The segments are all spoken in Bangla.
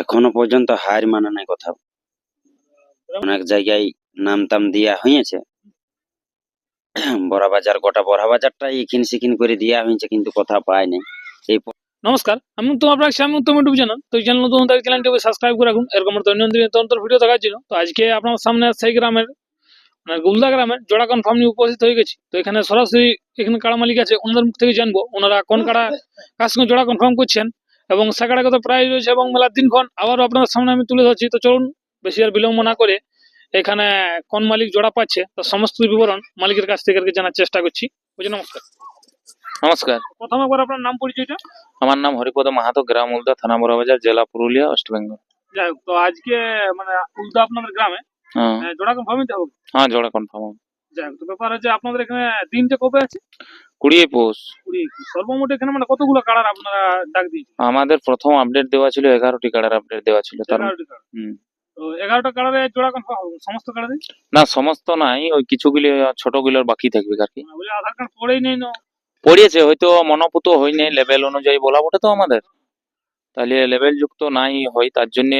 এখনও পর্যন্ত হার মানা নাই কোথাও অনেক জায়গায় নাম টাম দিয়া হয়েছে বড়া বাজার গোটা বড়া বাজারটা ইখিন সিখিন করে দিয়া হয়েছে কিন্তু কথা পায় নাই। এই নমস্কার, আমি তো আপনার আমি উত্তম ইউটিউব চ্যানেল তো চ্যানেল নতুন তাই চ্যানেলটিকে সাবস্ক্রাইব করে রাখুন। এরকম তন্ত্র ভিডিও দেখার জন্য। তো আজকে আপনার সামনে সেই গ্রামের মানে গুলদা গ্রামের জোড়া কনফার্ম নিয়ে উপস্থিত হয়ে গেছি। তো এখানে সরাসরি এখানে কাড়া মালিক আছে, ওনাদের মুখ থেকে জানব, ওনারা কোন কাড়া, কার সঙ্গে জোড়া কনফার্ম করছেন। এবং সে কাড়া কত প্রাইস রয়েছে এবং মেলার দিনক্ষণ আবারও আপনাদের সামনে আমি তুলে ধরছি। তো চলুন বেশি আর বিলম্ব না করে এখানে কোন মালিক জোড়া পাচ্ছে তো সমস্ত বিবরণ মালিকের কাছ থেকে জানার চেষ্টা করছি। বুঝি নমস্কার। নমস্কার। প্রথম একবার আপনার নাম পরিচয়টা? আমার নাম হরিপদ মাহাতো গ্রাম উলদা থানা বড়বাজার জেলা পুরুলিয়া ওয়েস্ট বেঙ্গল। যাই হোক তো আজকে মানে উল্টো আপনাদের গ্রামে হ্যাঁ। জোড়া কনফার্মই হবে? হ্যাঁ জোড়া কনফার্ম যাই হোক তো ব্যাপার হচ্ছে আপনাদের এখানে দিনটা কবে আছে? কুড়ি একুশ। সর্বমোট এখানে মানে কতগুলো কালার আপনারা ডাক দিয়েছেন? আমাদের প্রথম আপডেট দেওয়া ছিল এগারোটি কার্ডের আপডেট দেওয়া ছিল তার এগারোটি হুম। তো এগারোটা কালারে জোড়া কনফার্ম হবে? সমস্ত কালারে না সমস্ত নাই ওই কিছুগুলি ছোটগুলোর বাকি থাকবে আর কি। বলে আধার কার্ড পড়েই নেই না। পড়িয়েছে হয়তো মনোপুত হয়নি লেভেল অনুযায়ী বলা বটে তো আমাদের। তাহলে লেভেল যুক্ত নাই হয় তার জন্য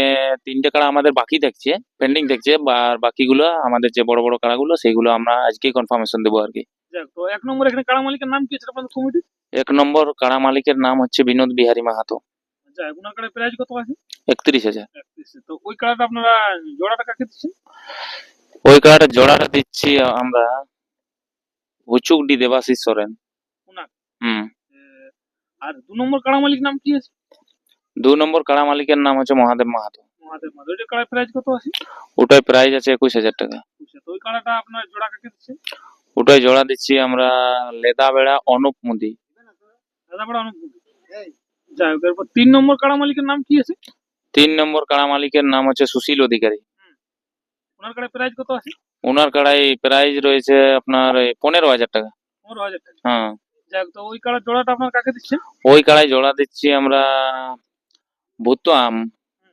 তিনটে কাড়া আমাদের বাকি দেখছে পেন্ডিং দেখছে আর বাকিগুলো আমাদের যে বড় বড় কাড়াগুলো সেইগুলো আমরা আজকে কনফার্মেশন দেবো আর কি। তো এক নম্বর এখানে কাড়া মালিকের নাম কি আছে আপনাদের কমিটি? এক নম্বর কাড়া মালিকের নাম হচ্ছে বিনোদ বিহারী মাহাতো। প্রাইস কত আছে? একত্রিশ হাজার। তো ওই কাড়াটা আপনারা জোড়াটা কাকে দিচ্ছেন? ওই জোড়াটা দিচ্ছি আমরা হুচুকডি দেবাশিস সোরেন। হুম। আর দু নম্বর কাড়া মালিক নাম কি আছে? দু নম্বর কাড়া মালিকের নাম হচ্ছে মহাদেব মাহাতো। মহাদেব কাড়ার প্রাইস কত আছে? ওটাই প্রাইস আছে একুশ হাজার টাকা। আচ্ছা, তো ওই কাড়াটা আপনার জোড়া কাকে দিচ্ছেন ওটাই জোড়া দিচ্ছি আমরা লেদা বেড়া অনুপ মুদি। দাদা বড় অনুভূতি যাই হোক এরপর তিন নম্বর কাড়া মালিকের নাম কি আছে? তিন নম্বর কাড়া মালিকের নাম হচ্ছে সুশীল অধিকারী। ওনার কাড়ে প্রাইস কত আছে? ওনার কাড়াই প্রাইস রয়েছে আপনার পনেরো হাজার টাকা। পনেরো হাজার টাকা। হ্যাঁ। তো ওই কাড়ার জোড়াটা আপনার কাকে দিচ্ছেন ওই কাড়াই জোড়া দিচ্ছি আমরা ভূত আম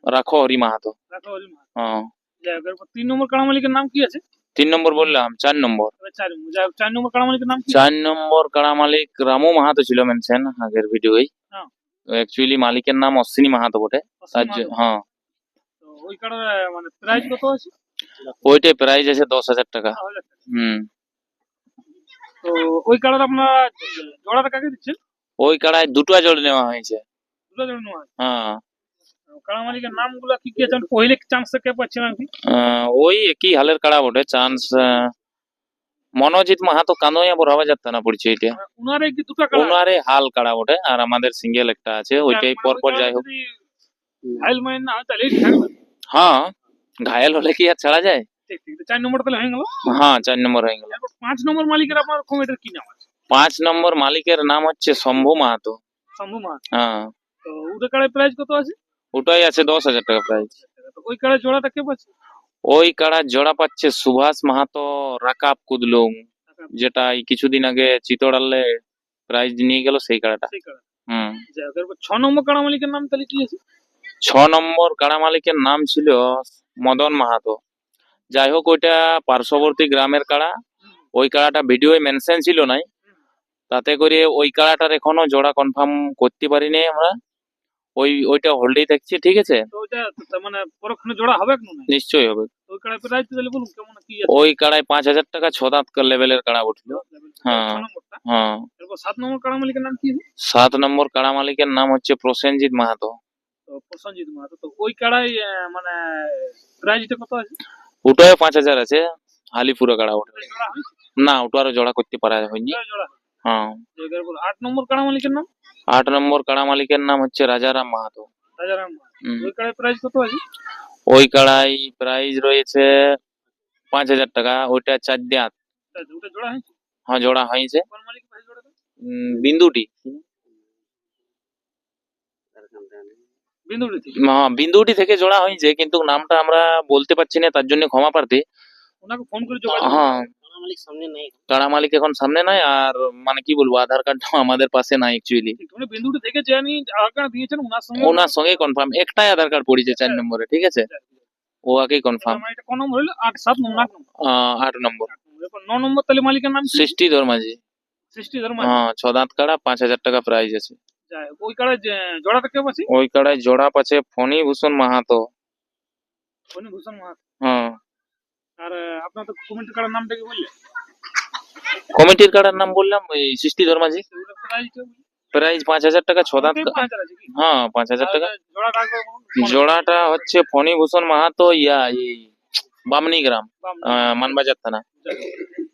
রাখো হরি মাহাতো রাখো হরি। হ্যাঁ তিন নম্বর কাড়া মালিকের নাম কি আছে? তিন নম্বর বললাম চার নম্বর। চার নম্বর। যাই হোক চার নম্বর কাড়া মালিকের নাম চার নম্বর কাড়া মালিক রামু মাহাতো ছিল মেনশন আগের ভিডিওই। অ্যাকচুয়ালি মালিকের নাম অশ্বিনী মাহাতো বটে। তার হ্যাঁ। ওই কাড়ার মানে প্রাইস কত আছে? ওইটাই প্রাইস আছে দশ হাজার টাকা। হুম। তো ওই কাড়ার আপনারা জোড়াটা কাকে দিচ্ছেন? ওই কাড়ায় দুটো জোড় নেওয়া হয়েছে। দুটো জোড়া নেওয়া হয়। হ্যাঁ কাড়া মালিকের নামগুলো কি কি আছে? কে পাচ্ছেন আহ, ওই একই হালের কাড়া বটে চান্স মনোজিৎ মাহাতো কানোয়া বড়াবা যাত্রা না পড়ছে এটা মানে উনারে কি দুটো কাড়া? ওনারে হাল কাড়া বটে আর আমাদের সিঙ্গেল একটা আছে ওইটাই পর পর যাই হোক। ফাইল মাইন না তাহলে হ্যাঁ ঘায়াল হলে কি আর ছাড়া যায়? চার নম্বর তাহলে হয়ে গেল। হ্যাঁ চার নম্বর হয়ে গেল। পাঁচ নম্বর মালিকের আপনার কমিটির কি নাম আছে? পাঁচ নম্বর মালিকের নাম হচ্ছে শম্ভু মাহাতো। শম্ভু মা হ্যাঁ। তো ওদের প্রাইস কত আছে? ওটাই আছে দশ হাজার টাকা প্রাইস ওই কাড়ার জোড়াটা কে পাচ্ছে? ওই কাড়া জোড়া পাচ্ছে সুভাষ মাহাতো রাকাব কুদলুং যেটা এই কিছুদিন আগে চিতড়ালে প্রাইজ নিয়ে গেল সেই কাড়াটা। হুম। ছ নম্বর কাড়া মালিকের নাম তাহলে কি আছে? ছ নম্বর কাড়া মালিকের নাম ছিল মদন মাহাতো। যাই হোক ওইটা পার্শ্ববর্তী গ্রামের কাড়া। ওই কাড়াটা ভিডিওয়ে মেনশন ছিল নাই। তাতে করে ওই কাড়াটার এখনও জোড়া কনফার্ম করতে পারিনি আমরা। ওই ওইটা হোল্ডেই থাকছে ঠিক আছে? মানে পরক্ষণে জোড়া হবে নিশ্চয়ই হবে। ওই কাড়ায় পাঁচ হাজার টাকা ছ দাঁত লেভেলের কাড়া উঠল। হ্যাঁ। হ্যাঁ। সাত নম্বর কাড়া মালিকের নাম কি সাত নম্বর কাড়া মালিকের নাম হচ্ছে প্রসেনজিৎ মাহাতো। তো প্রসঞ্জিৎ মাহাতো তো ওই মানে কত আছে? পাঁচ হাজার আছে হালিপুরা কাড়া হয়েছে? না ওটা আরও জোড়া করতে পারা হয়নি। হ্যাঁ। আট নম্বর কাড়া মালিকের নাম? আট নম্বর কাড়া মালিকের নাম হচ্ছে রাজারাম মাহাতো রাজারাম ওই কাড়ার প্রাইস কত আছে ওই কাড়াই প্রাইস রয়েছে পাঁচ হাজার টাকা ওইটা চার দাঁত হ্যাঁ জোড়া হয়েছে বিন্দুটি হ্যাঁ বিন্দুটি থেকে জোড়া হয়েছে কিন্তু নামটা আমরা বলতে পারছি না তার জন্য ক্ষমা প্রার্থী ওনাকে করে যোগাযোগ হ্যাঁ কাড়া মালিক এখন সামনে নাই আর মানে কি বলব আধার কার্ডটা আমাদের পাশে নাই অ্যাকচুয়ালি উনি বিন্দুটি থেকে যে আমি আধার কার্ড দিয়েছেন ওনার সঙ্গে ওনার সঙ্গে কনফার্ম একটাই আধার কার্ড পড়েছে চার নম্বরে ঠিক আছে? ও আগে কনফার্ম এটা কোন নম্বর হলো? আট সাত নম্বর। আট নম্বর। আট নম্বর। তাহলে মালিকের নাম সৃষ্টি ধর্মাজি। সৃষ্টি ধর্ম হ্যাঁ ছ দাঁত কাড়া পাঁচ হাজার টাকা প্রাইস আছে। যাই হোক, ওই কাড়ে যে- জোড়াটা কে পাচ্ছি ওই কাড়ায় জোড়া পাচ্ছে ফণি ভূষণ মাহাতো। ভূষণ মাহাত। হ্যাঁ। আর আহ, আপনার তো কমিটি কাড়ার নামটা কি বললে কমিটির কাড়ার নাম বললাম ওই সৃষ্টি ধর্মাজি। সেগুলো প্রাইস কে বললে? প্রাইস পাঁচ হাজার টাকা ছ দাঁত ওটাই পাঁচ হাজার আছে কি? হ্যাঁ পাঁচ হাজার টাকা। আর জোড়াটা একবার বলুন। জোড়াটা হচ্ছে ফণিভূষণ মাহাতো ইয়া এই বামনি গ্রাম বাম, আহ, মানবাজার থানা।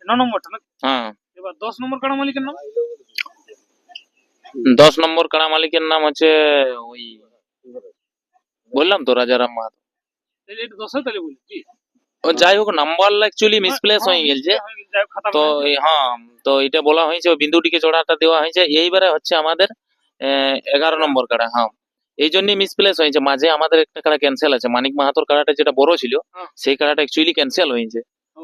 ন নম্বরটা না? হ্যাঁ। এবার দশ নম্বর কাড়া মালিকের নাম? দশ নম্বর কাড়া মালিকের নাম হচ্ছে ওই বললাম তো রাজারাম মাহাতো। এই- এইটা দশের তাহলে বলি কি? ও যাই হোক নাম্বার অ্যাকচুয়ালি মিসপ্লেস হয়ে গেছে তো হ্যাঁ তো এটা বলা হয়েছে বিন্দুটিকে জোড়াটা দেওয়া হয়েছে। এইবারে হচ্ছে আমাদের এগারো নম্বর কাড়া হ্যাঁ। এই জন্যই মিসপ্লেস হয়েছে। মাঝে আমাদের একটা কাড়া ক্যান্সেল আছে। মানিক মাহাতোর কাড়াটা যেটা বড় ছিল হ্যাঁ। সেই কাড়াটা অ্যাকচুয়ালি ক্যান্সেল হয়েছে।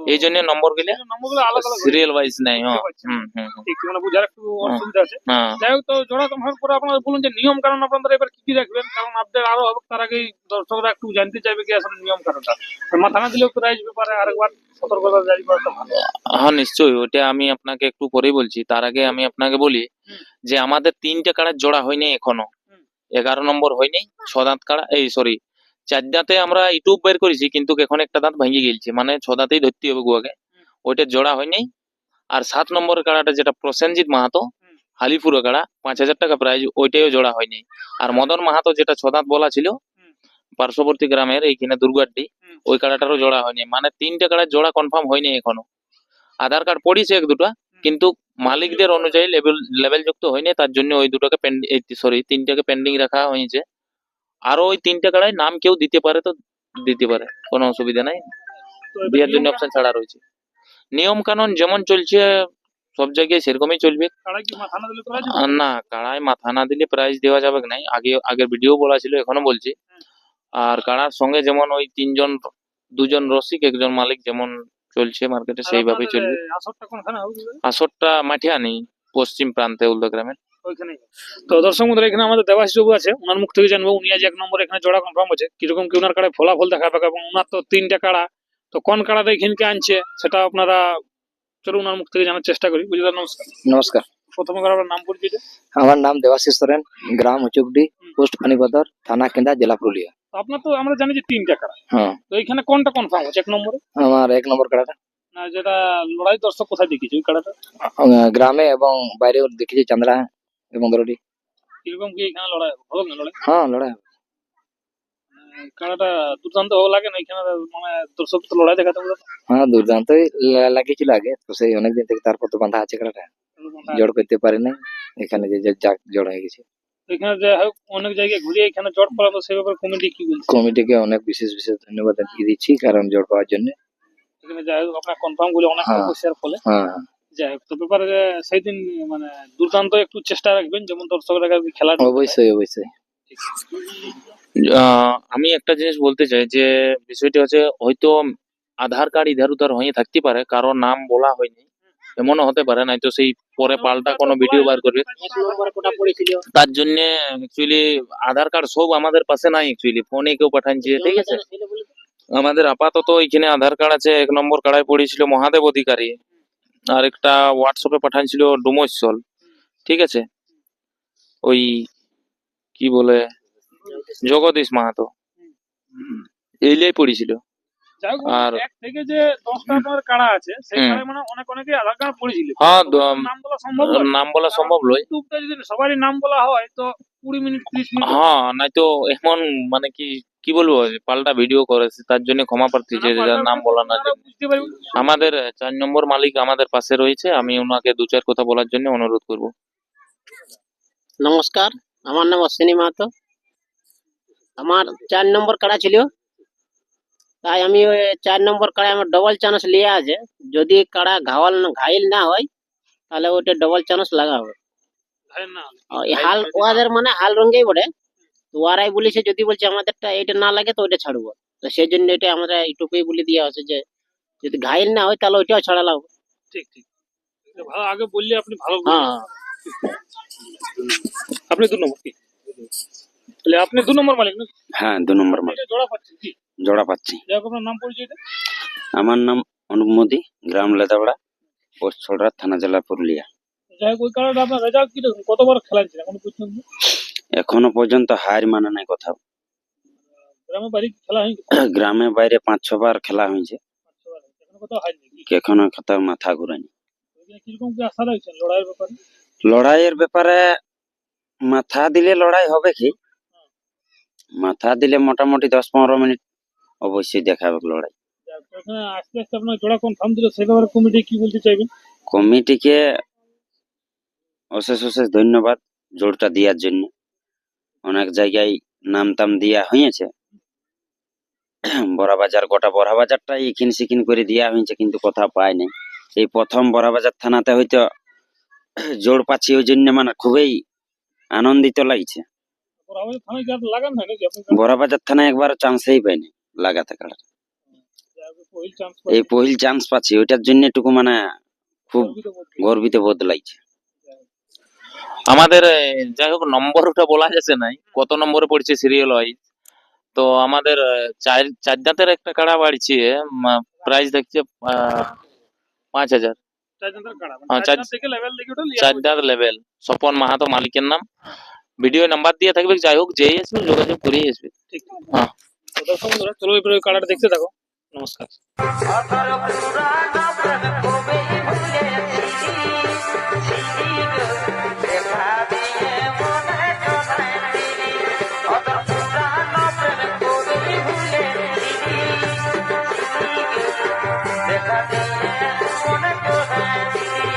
এই জন্য নম্বরগুলো নম্বরগুলো আলাদা আলাদা সিরিয়াল ওয়াইজ নেই হ্যাঁ। হুম হুম ঠিক মানে বুঝার একটু অসুবিধা আছে। হ্যাঁ। যাই হোক তো জোড়া তোমার পরে আপনারা বলুন যে নিয়ম কারণ আপনারা এবার কি কি রাখবেন? কারণ আপডেট আরও হবে তার আগেই দর্শকরা একটু জানতে চাইবে কি আসলে নিয়ম কারণটা আর মাথা না দিলেও প্রাইজ ব্যাপারে আরেকবার সতর্কতা জারি করাটা ভালো। হ্যাঁ নিশ্চয়ই ওটা আমি আপনাকে একটু পরেই বলছি। তার আগে আমি আপনাকে বলি যে আমাদের তিনটে কাড়ার জোড়া হয়নি এখনও। এগারো নম্বর হয়নি ছ দাঁত কাড়া এই সরি চার দাঁতে আমরা ইউটিউব বের করেছি কিন্তু এখন একটা দাঁত ভেঙে গেছে মানে ছ দাঁতেই ধরতে হবে গুয়াকে ওইটা জোড়া হয়নি। আর সাত নম্বর কাড়াটা যেটা প্রসেনজিৎ মাহাতো। হালিপুরো কাড়া পাঁচ হাজার টাকা প্রাইজ ওইটাও জোড়া হয়নি। আর মদন মাহাতো যেটা ছ দাঁত বলা ছিল পার্শ্ববর্তী গ্রামের এইখানে দুর্গাড্ডি হুম। ওই কাড়াটারও জোড়া হয়নি। মানে তিনটে কাড়ার জোড়া কনফার্ম হয়নি এখনও। আধার কার্ড পড়িছে এক দুটা কিন্তু মালিকদের অনুযায়ী লেভেল লেভেল যুক্ত হয়নি তার জন্য ওই দুটোকে সরি তিনটাকে পেন্ডিং রাখা হয়েছে। আরও ওই তিনটে কাড়ায় নাম কেউ দিতে পারে তো দিতে পারে কোনো অসুবিধা নাই। দেওয়ার জন্য অপশন ছাড়া রয়েছে। নিয়ম কানুন যেমন চলছে সব জায়গায় সেরকমই চলবে। না কাড়ায় মাথা না দিলে প্রাইজ দেওয়া যাবে নাই? আগে আগের ভিডিও বলা ছিল এখনও বলছি। আর কাড়ার সঙ্গে যেমন ওই তিনজন দুজন রসিক একজন মালিক যেমন চলছে মার্কেটে সেইভাবেই চলবে। আসরটা মাঠিয়া নেই পশ্চিম প্রান্তে উল্দা গ্রামের। তো দর্শক বন্ধুরা এখানে আমাদের দেবাশিস বাবু আছে ওনার মুখ থেকে জানব উনি আজ এক নম্বর এখানে জোড়া কনফার্ম হচ্ছে কীরকম কি ওনার কাড়ায় ফলাফল দেখা পাবে এবং ওনার তো তিনটা কাড়া তো কোন কাড়াটা এখানকে আনছে সেটা আপনারা চলো ওনার মুখ থেকে জানার চেষ্টা করি। বুঝলেন নমস্কার। নমস্কার। প্রথমে আপনার নাম পরিচয়। আমার নাম দেবাশিস সোরেন গ্রাম উচুকডি পোস্ট থানা কেন্দা জেলা পুরুলিয়া। তো আপনার তো আমরা জানি যে তিনটা কাড়া। হ্যাঁ। তো এখানে কোনটা কনফার্ম হচ্ছে এক নম্বরে? আমার এক নম্বর কাড়াটা। না যেটা লড়াই দর্শক কোথায় ওই কাড়াটা? গ্রামে এবং বাইরেও দেখেছি চান্দ্রা দরডি কীরকম কি এখানে লড়াই হবে? না লড়াই? হ্যাঁ লড়াই হবে। দুর্দান্ত ভালো লাগে না? এখানে মানে দর্শক তো লড়াই দেখাতে হ্যাঁ দুর্দান্তই আগে। তো সেই অনেকদিন থেকে তারপর তো বাঁধা আছে জোড় করতে পারি না এখানে যে যাক জোড় হয়ে গেছে। এখানে যে অনেক জায়গায় ঘুরে এখানে জট তো ব্যাপারে কমিটি কি বলছে? কমিটিকে অনেক বিশেষ বিশেষ ধন্যবাদ দিচ্ছি কারণ জোড় পাওয়ার জন্য। এখানে যাই হোক আপনার কনফার্মগুলো অনেক হ্যাঁ। ফলে। হ্যাঁ। যাই হোক তো ব্যাপারে যে সেই দিন মানে দুর্দান্ত একটু চেষ্টা রাখবেন যেমন দর্শকরা খেলা অবশ্যই অবশ্যই। আহ, আমি একটা জিনিস বলতে চাই যে বিষয়টি হচ্ছে হয়তো আধার কার্ড ইধার উধার হয়ে থাকতে পারে কারও নাম বলা হয়নি এমনও হতে পারে নাই তো সেই পরে পাল্টা কোনো ভিডিও বার করবে। তার জন্য অ্যাকচুয়ালি আধার কার্ড সব আমাদের পাশে নাই অ্যাকচুয়ালি ফোনে কেউ পাঠাচ্ছে ঠিক আছে? আমাদের আপাতত এখানে আধার কার্ড আছে এক নম্বর কার্ডায় পড়েছিল মহাদেব অধিকারী। আর একটা হোয়াটসঅ্যাপে পাঠাচ্ছিল ডুমসল ঠিক আছে? ওই কি বলে জগদীশ মাহাতো। এইলাই পড়েছিল। আর- এক থেকে যে কাড়া আছে। মানে অনেক কার্ড পড়েছিল। হ্যাঁ নাম বলা সম্ভব নয়। নাম বলা সম্ভব নয়। যদি সবারই নাম বলা হয় তো কুড়ি মিনিট ত্রিশ মিনিট হ্যাঁ নাই তো এমন মানে কি কি বলব পাল্টা ভিডিও করেছে তার জন্য ক্ষমা প্রার্থী যে যার নাম বলা না আমাদের চার নম্বর মালিক আমাদের পাশে রয়েছে আমি ওনাকে দু চার কথা বলার জন্য অনুরোধ করব। নমস্কার আমার নাম অশ্বিনী মাহাতো। আমার চার নম্বর কাড়া ছিল। তাই আমি ওই চার নম্বর কাড়ায় আমার ডবল চান্স লিয়ে আছে। যদি কাড়া ঘাওয়াল ঘাইল না হয় তাহলে ওইটা ডবল চান্স লাগা হবে ভাই না ওই হাল ওদের মানে হাল রঙেই বটে। তো ওরাই বলেছে যদি বলছে আমাদেরটা এটা না লাগে তো ওইটা ছাড়বো। তো সেই জন্য এটা আমরা এইটুকুই বলে দেওয়া হচ্ছে যে যদি ঘাইল না হয় তাহলে ওইটাও ছাড়া লাগবে ঠিক ঠিক। ভালো আগে বললে আপনি ভালো হ্যাঁ। আপনি দু নম্বর তাহলে আপনি দু নম্বর মালিক না হ্যাঁ দু নম্বর মাল জোড়া পাচ্ছেন কি? জোড়া পাচ্ছি। আপনার নাম পরিচয়টা আমার নাম অনুপ মোদি গ্রাম লেদাবড়া পোস্ট ছড়া থানা জেলা পুরুলিয়া। যাই হোক ওই কারণে আপনার রেজাল্ট কীরকম কতবার খেলাচ্ছেন এখন পর্যন্ত? এখনও পর্যন্ত হার মানে নাই কোথাও গ্রামে বাড়ি খেলা হয়নি? গ্রামে বাইরে পাঁচ ছবার খেলা হয়েছে। এখন কোথাও মাথা ঘুরায়নি। লড়াইয়ের ব্যাপারে? মাথা দিলে লড়াই হবে কি? মাথা দিলে মোটামুটি দশ পনেরো মিনিট অবশ্যই দেখাবে লড়াই। আস্তে আস্তে আপনার জোড়া কনফার্ম দিল সেই ব্যাপারে কমিটি কি বলতে চাইবেন? কমিটিকে অশেষ অশেষ ধন্যবাদ জোরটা দেওয়ার জন্য। অনেক জায়গায় নাম টাম দিয়া হয়েছে বড়া বাজার গোটা বড়া বাজারটা ইখিন সিখিন করে দেওয়া হয়েছে কিন্তু কথা পায় নাই। এই প্রথম বড়া বাজার থানাতে হয়তো জোর পাচ্ছি ওই জন্য মানে খুবই আনন্দিত লাগছে। বড়া বাজার থানায় একবার চান্সই পাইনি লাগাতে চান্স এই পহিল চান্স পাচ্ছি ওইটার জন্য একটু মানে খুব গর্বিত বোধ লাগছে। আমাদের যাই হোক নম্বরটা বলা যাচ্ছে নাই কত নম্বরে পড়ছে সিরিয়াল ওয়াইজ তো আমাদের চার চার দাঁতের একটা কাড়া বাড়ছে প্রাইস দেখছে আহ, পাঁচ হাজার। হ্যাঁ, চার- লেভেল। দাঁত লেভেল স্বপন মাহাতো মালিকের নাম। ভিডিও নাম্বার দিয়ে থাকবে যাই হোক যেই আসবে যোগাযোগ করেই আসবে। ঠিক। হ্যাঁ। তো দর্শক বন্ধুরা, চলো এবারে ওই দেখতে থাকো। নমস্কার।